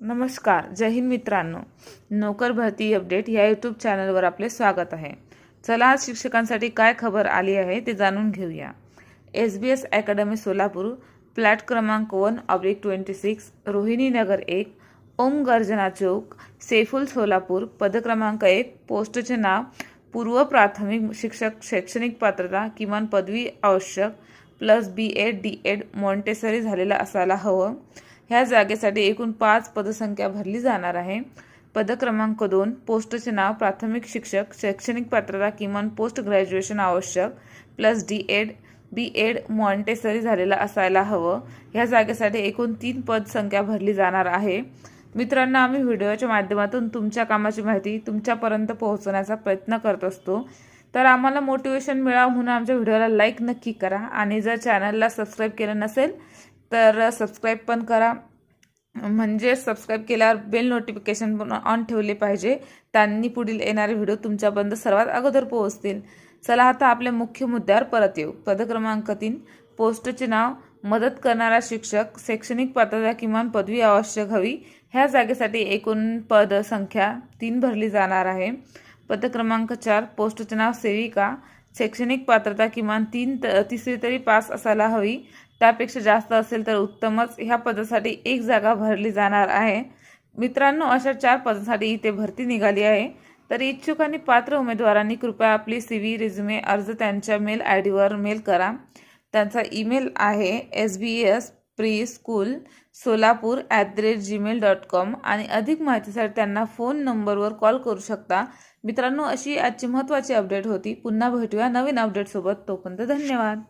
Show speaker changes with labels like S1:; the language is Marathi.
S1: नमस्कार जय हिंद मित्रांनो. नोकर भरती अपडेट या यूट्यूब चॅनलवर आपले स्वागत आहे. चला आज शिक्षकांसाठी काय खबर आली आहे ते जाणून घेऊया. S B S academy Solapur flat क्रमांक one oblique twenty six Rohini Nagar एक ओम गर्जना चौक सेफुल सोलापूर पद क्रमांक एक पोस्टचे नाव पूर्व प्राथमिक शिक्षक शैक्षणिक पात्रता किमान पदवी आवश्यक plus B Ed D Ed Montessori झालेला असायला हवं. ह्या जागेसाठी एकूण पाच पदसंख्या भरली जाणार आहे. पद क्रमांक दोन पोस्टचे नाव प्राथमिक शिक्षक शैक्षणिक पात्रता किमान पोस्ट ग्रॅज्युएशन आवश्यक plus D Ed B Ed Montessori झालेला असायला हवं. ह्या जागेसाठी एकूण तीन पदसंख्या भरली जाणार आहे. मित्रांनो आम्ही व्हिडिओच्या माध्यमातून तुमच्या कामाची माहिती तुमच्यापर्यंत पोहोचवण्याचा प्रयत्न करत असतो. तर आम्हाला मोटिवेशन मिळावं म्हणून आमच्या व्हिडिओला लाईक नक्की करा आणि जर चॅनलला सबस्क्राईब केलं नसेल तर सबस्क्राईब पण करा. म्हणजे सबस्क्राईब केल्यावर बेल नोटिफिकेशन पण ऑन ठेवले पाहिजे. त्यांनी पुढील येणारे व्हिडिओ तुमच्यापर्यंत सर्वात अगोदर पोहोचतील. चला आता आपल्या मुख्य मुद्द्यावर परत येऊ. पद क्रमांक तीन. पोस्टचे नाव मदत करणारा शिक्षक शैक्षणिक पात्रता किमान पदवी आवश्यक हवी. ह्या जागेसाठी एकूण पद संख्या तीन भरली जाणार आहे. पदक्रमांक चार. पोस्टचे नाव सेविका. शैक्षणिक पात्रता किमान तीन त तिसरी तरी पास असायला हवी. त्यापेक्षा जास्त असेल तर उत्तमच. ह्या पदासाठी एक जागा भरली जाणार आहे. मित्रांनो अशा चार पदांसाठी इथे भरती निघाली आहे. तर इच्छुक आणि पात्र उमेदवारांनी कृपया आपली सी व्ही रिझ्युमे अर्ज त्यांच्या मेल आय डीवर मेल करा. त्यांचा ईमेल आहे S B S pre school Solapur at the rate gmail dot com आणि अधिक माहितीसाठी त्यांना फोन नंबरवर कॉल करू शकता. मित्रांनो अशी आजची महत्त्वाची अपडेट होती. पुन्हा भेटूया नवीन अपडेटसोबत तोपर्यंत धन्यवाद.